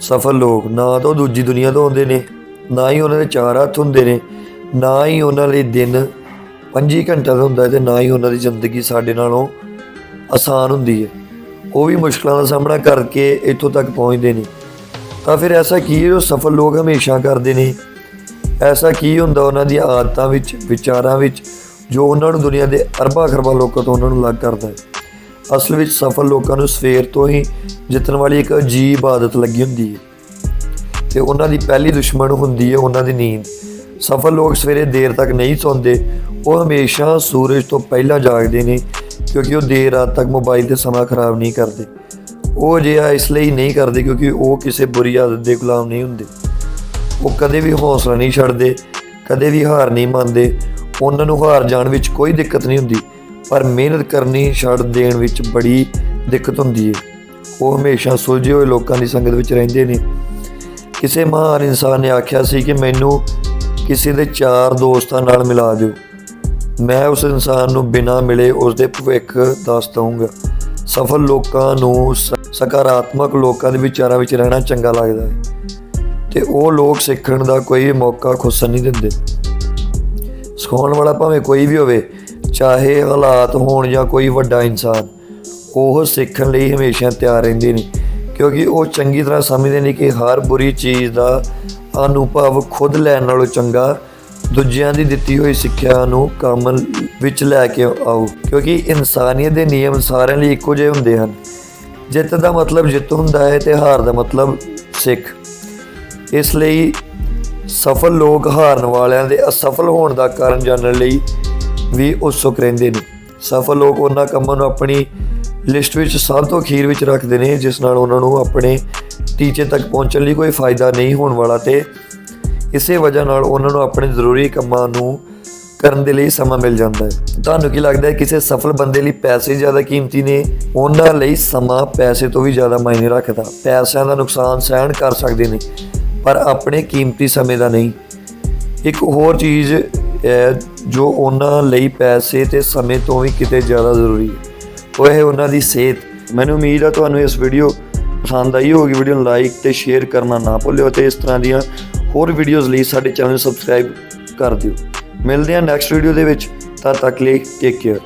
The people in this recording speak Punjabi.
ਸਫਲ ਲੋਕ, ਨਾ ਤਾਂ ਉਹ ਦੂਜੀ ਦੁਨੀਆ ਤੋਂ ਆਉਂਦੇ ਨੇ, ਨਾ ਹੀ ਉਹਨਾਂ ਦੇ ਚਾਰ ਹੱਥ ਹੁੰਦੇ ਨੇ, ਨਾ ਹੀ ਉਹਨਾਂ ਲਈ ਦਿਨ 25 ਘੰਟਿਆਂ ਦਾ ਹੁੰਦਾ ਹੈ ਤੇ ਨਾ ਹੀ ਉਹਨਾਂ ਦੀ ਜ਼ਿੰਦਗੀ ਸਾਡੇ ਨਾਲੋਂ ਆਸਾਨ ਹੁੰਦੀ ਹੈ। ਉਹ ਵੀ ਮੁਸ਼ਕਲਾਂ ਦਾ ਸਾਹਮਣਾ ਕਰਕੇ ਇੱਥੋਂ ਤੱਕ ਪਹੁੰਚਦੇ ਨੇ। ਤਾਂ ਫਿਰ ਐਸਾ ਕੀ ਹੈ ਜੋ ਸਫਲ ਲੋਕ ਹਮੇਸ਼ਾ ਕਰਦੇ ਨੇ? ਐਸਾ ਕੀ ਹੁੰਦਾ ਉਹਨਾਂ ਦੀਆਂ ਆਦਤਾਂ ਵਿੱਚ, ਵਿਚਾਰਾਂ ਵਿੱਚ, ਜੋ ਉਹਨਾਂ ਨੂੰ ਦੁਨੀਆ ਦੇ ਅਰਬਾਂ ਖਰਬਾਂ ਲੋਕਾਂ ਤੋਂ ਉਹਨਾਂ ਨੂੰ ਅਲੱਗ ਕਰਦਾ ਹੈ? ਅਸਲ ਵਿੱਚ ਸਫਲ ਲੋਕਾਂ ਨੂੰ ਸਵੇਰ ਤੋਂ ਹੀ ਜਿੱਤਣ ਵਾਲੀ ਇੱਕ ਅਜੀਬ ਆਦਤ ਲੱਗੀ ਹੁੰਦੀ ਹੈ। ਤੇ ਉਹਨਾਂ ਦੀ ਪਹਿਲੀ ਦੁਸ਼ਮਣ ਹੁੰਦੀ ਹੈ ਉਹਨਾਂ ਦੀ ਨੀਂਦ। ਸਫਲ ਲੋਕ ਸਵੇਰੇ ਦੇਰ ਤੱਕ ਨਹੀਂ ਸੌਂਦੇ। ਉਹ ਹਮੇਸ਼ਾ ਸੂਰਜ ਤੋਂ ਪਹਿਲਾਂ ਜਾਗਦੇ ਨੇ, ਕਿਉਂਕਿ ਉਹ ਦੇਰ ਰਾਤ ਤੱਕ ਮੋਬਾਈਲ ਤੇ ਸਮਾਂ ਖਰਾਬ ਨਹੀਂ ਕਰਦੇ। ਉਹ ਅਜਿਹਾ ਇਸ ਲਈ ਨਹੀਂ ਕਰਦੇ ਕਿਉਂਕਿ ਉਹ ਕਿਸੇ ਬੁਰੀ ਆਦਤ ਦੇ ਗੁਲਾਮ ਨਹੀਂ ਹੁੰਦੇ। ਉਹ ਕਦੇ ਵੀ ਹੌਸਲਾ ਨਹੀਂ ਛੱਡਦੇ, ਕਦੇ ਵੀ ਹਾਰ ਨਹੀਂ ਮੰਨਦੇ। ਉਹਨਾਂ ਨੂੰ ਹਾਰ ਜਾਣ ਵਿੱਚ ਕੋਈ ਦਿੱਕਤ ਨਹੀਂ ਹੁੰਦੀ। ਪਰ ਮਿਹਨਤ ਕਰਨੀ ਛੱਡ ਦੇਣ ਵਿੱਚ ਬੜੀ ਦਿੱਕਤ ਹੁੰਦੀ ਹੈ ਉਹ ਹਮੇਸ਼ਾ ਸੁਲਝੇ ਹੋਏ ਲੋਕਾਂ ਦੀ ਸੰਗਤ ਵਿੱਚ ਰਹਿੰਦੇ ਨੇ। ਕਿਸੇ ਮਹਾਨ ਇਨਸਾਨ ਨੇ ਆਖਿਆ ਸੀ ਕਿ ਮੈਨੂੰ ਕਿਸੇ ਦੇ ਚਾਰ ਦੋਸਤਾਂ ਨਾਲ ਮਿਲਾ ਦਿਓ। ਮੈਂ ਉਸ ਇਨਸਾਨ ਨੂੰ ਬਿਨਾਂ ਮਿਲੇ ਉਸ ਦੇ ਭਵਿੱਖ ਦੱਸ ਦਊਂਗਾ। ਸਫਲ ਲੋਕਾਂ ਨੂੰ ਸਕਾਰਾਤਮਕ ਲੋਕਾਂ ਦੇ ਵਿਚਾਰਾਂ ਵਿੱਚ ਰਹਿਣਾ ਚੰਗਾ ਲੱਗਦਾ ਹੈ ਤੇ ਉਹ ਲੋਕ ਸਿੱਖਣ ਦਾ ਕੋਈ ਵੀ ਮੌਕਾ ਖੁੱਸਣ ਨਹੀਂ ਦਿੰਦੇ। ਸਿਖਾਉਣ ਵਾਲਾ ਭਾਵੇਂ ਕੋਈ ਵੀ ਹੋਵੇ ਚਾਹੇ ਹਾਲਾਤ ਹੋਣ ਜਾਂ ਕੋਈ ਵੱਡਾ ਇਨਸਾਨ, ਉਹ ਸਿੱਖਣ ਲਈ ਹਮੇਸ਼ਾ ਤਿਆਰ ਰਹਿੰਦੇ ਨੇ, ਕਿਉਂਕਿ ਉਹ ਚੰਗੀ ਤਰ੍ਹਾਂ ਸਮਝਦੇ ਨੇ ਕਿ ਹਰ ਬੁਰੀ ਚੀਜ਼ ਦਾ ਅਨੁਭਵ ਖੁਦ ਲੈਣ ਨਾਲੋਂ ਚੰਗਾ, ਦੂਜਿਆਂ ਦੀ ਦਿੱਤੀ ਹੋਈ ਸਿੱਖਿਆ ਨੂੰ ਕੰਮ ਵਿੱਚ ਲੈ ਕੇ ਆਓ, ਕਿਉਂਕਿ ਇਨਸਾਨੀਅਤ ਦੇ ਨਿਯਮ ਸਾਰਿਆਂ ਲਈ ਇੱਕੋ ਜਿਹੇ ਹੁੰਦੇ ਹਨ। ਜਿੱਤ ਦਾ ਮਤਲਬ ਜਿੱਤ ਹੁੰਦਾ ਹੈ ਤੇ ਹਾਰ ਦਾ ਮਤਲਬ ਸਿੱਖ। ਇਸ ਲਈ ਸਫਲ ਲੋਕ ਹਾਰਨ ਵਾਲਿਆਂ ਦੇ ਅਸਫਲ ਹੋਣ ਦਾ ਕਾਰਨ ਜਾਣਨ ਲਈ ਵੀ ਉਤਸੁਕ ਰਹਿੰਦੇ ਨੇ। ਸਫਲ ਲੋਕ ਉਹਨਾਂ ਕੰਮਾਂ ਨੂੰ ਆਪਣੀ ਲਿਸਟ ਵਿੱਚ ਸਭ ਤੋਂ ਅਖੀਰ ਵਿੱਚ ਰੱਖਦੇ ਨੇ, ਜਿਸ ਨਾਲ ਉਹਨਾਂ ਨੂੰ ਆਪਣੇ ਟੀਚੇ ਤੱਕ ਪਹੁੰਚਣ ਲਈ ਕੋਈ ਫਾਇਦਾ ਨਹੀਂ ਹੋਣ ਵਾਲਾ ਤੇ ਇਸੇ ਵਜ੍ਹਾ ਨਾਲ ਉਹਨਾਂ ਨੂੰ ਆਪਣੇ ਜ਼ਰੂਰੀ ਕੰਮਾਂ ਨੂੰ ਕਰਨ ਦੇ ਲਈ ਸਮਾਂ ਮਿਲ ਜਾਂਦਾ ਹੈ। ਤੁਹਾਨੂੰ ਕੀ ਲੱਗਦਾ ਹੈ, ਕਿਸੇ ਸਫਲ ਬੰਦੇ ਲਈ ਪੈਸੇ ਜ਼ਿਆਦਾ ਕੀਮਤੀ ਨੇ? ਉਹਨਾਂ ਲਈ ਸਮਾਂ ਪੈਸੇ ਤੋਂ ਵੀ ਜ਼ਿਆਦਾ ਮਾਇਨੇ ਰੱਖਦਾ। ਪੈਸਿਆਂ ਦਾ ਨੁਕਸਾਨ ਸਹਿਣ ਕਰ ਸਕਦੇ ਨੇ, ਪਰ ਆਪਣੇ ਕੀਮਤੀ ਸਮੇਂ ਦਾ ਨਹੀਂ। ਇੱਕ ਹੋਰ ਚੀਜ਼ ਜੋ ਉਹਨਾਂ ਲਈ ਪੈਸੇ ਤੇ ਸਮੇਂ ਤੋਂ ਵੀ ਕਿਤੇ ਜ਼ਿਆਦਾ ਜ਼ਰੂਰੀ ਹੈ। ਉਹ ਹੈ ਉਹਨਾਂ ਦੀ ਸਿਹਤ। ਮੈਨੂੰ ਉਮੀਦ ਹੈ ਤੁਹਾਨੂੰ ਇਸ ਵੀਡੀਓ ਪਸੰਦ ਆਈ ਹੋਗੀ ਵੀਡੀਓ ਨੂੰ ਲਾਈਕ ਤੇ ਸ਼ੇਅਰ ਕਰਨਾ ਨਾ ਭੁੱਲਿਓ ਤੇ ਇਸ ਤਰ੍ਹਾਂ ਦੀਆਂ ਹੋਰ ਵੀਡੀਓਜ਼ ਲਈ ਸਾਡੇ ਚੈਨਲ ਨੂੰ ਸਬਸਕ੍ਰਾਈਬ ਕਰ ਦਿਓ। ਮਿਲਦੇ ਹਾਂ ਨੈਕਸਟ ਵੀਡੀਓ ਦੇ ਵਿੱਚ। ਤਦ ਤੱਕ ਲਈ ਟੇਕ ਕੇਅਰ